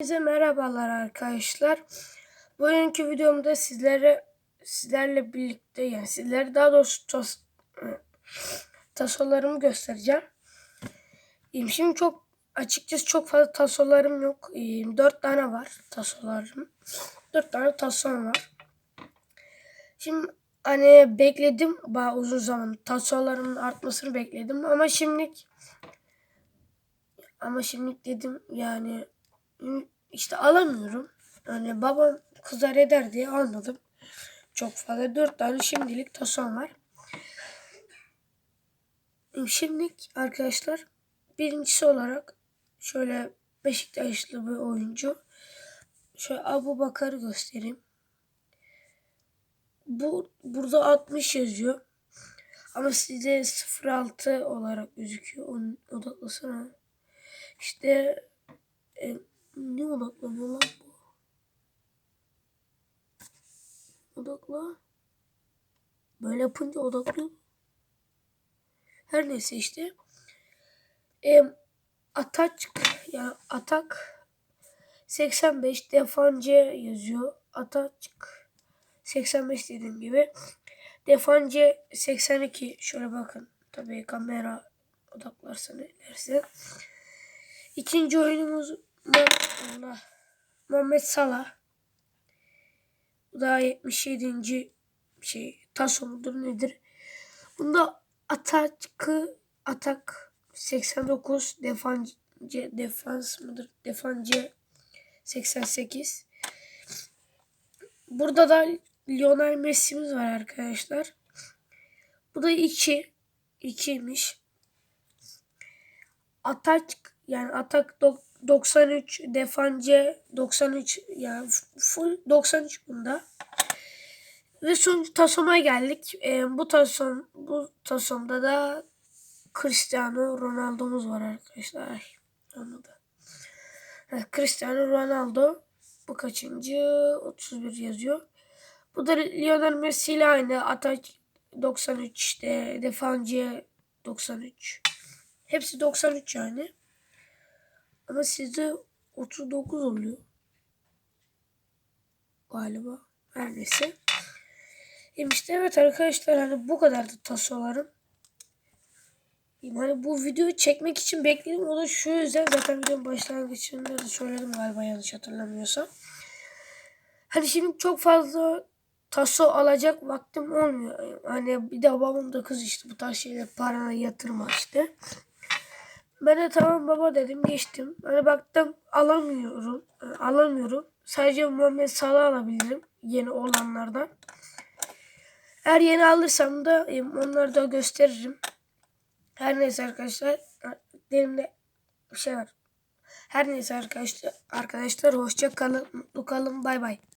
Herkese merhabalar arkadaşlar. Bugünkü videomda sizlere sizlerle birlikte yani sizlere daha doğrusu tos, tasolarımı göstereceğim. Şimdi çok açıkçası çok fazla tasolarım yok. Dört tane var tasolarım. Dört tane tasom var. Şimdi hani bekledim bayağı uzun zaman tasolarımın artmasını bekledim ama şimdilik ama şimdilik dedim yani işte alamıyorum. Yani babam kızar eder diye almadım. Çok fazla. Dört tane şimdilik tason var. Şimdilik arkadaşlar birincisi olarak şöyle Beşiktaşlı bir oyuncu. Şöyle Abu Bakar'ı göstereyim. Bu burada 60 yazıyor. Ama size 06 olarak gözüküyor. Onun odaklasana. İşte e, ne odaklanıyor lan bu? Odakla. Böyle yapınca odaklıyor. Her neyse işte. E, atak yani atak 85 defancı yazıyor. Atak 85 dediğim gibi. Defancı 82 şöyle bakın. Tabii kamera odaklarsa ilerse. İkinci oyunumuz. Muhammed Salah. Bu da 77. şey taso mudur nedir? Bunda atakı atak 89 defancı defans mıdır? Defancı 88. Burada da Lionel Messi'miz var arkadaşlar. Bu da 2. 2'ymiş. Atak yani atak 93 defancı 93 yani full 93 bunda. Ve son tasoma geldik. E, bu tasom bu tasomda da Cristiano Ronaldo'muz var arkadaşlar. Ay, anladı. Cristiano Ronaldo bu kaçıncı? 31 yazıyor. Bu da Lionel Messi ile aynı. Atak 93 işte defancı 93. Hepsi 93 yani. Ama sizde 39 oluyor. Galiba. Her neyse. İşte evet arkadaşlar hani bu kadardı tasolarım. Yani bu videoyu çekmek için bekledim. O da şu yüzden zaten videonun başlangıcında da söyledim galiba yanlış hatırlamıyorsam. Hani şimdi çok fazla taso alacak vaktim olmuyor. Hani bir de babam da kız işte bu tarz şeyler parana yatırma işte. Ben de tamam baba dedim geçtim. Hani baktım alamıyorum. Yani alamıyorum. Sadece Muhammed Salah alabilirim. Yeni olanlardan. Eğer yeni alırsam da e, onları da gösteririm. Her neyse arkadaşlar. Elimde bir şey var. Her neyse arkadaşlar. Arkadaşlar hoşça kalın. Mutlu kalın. Bay bay.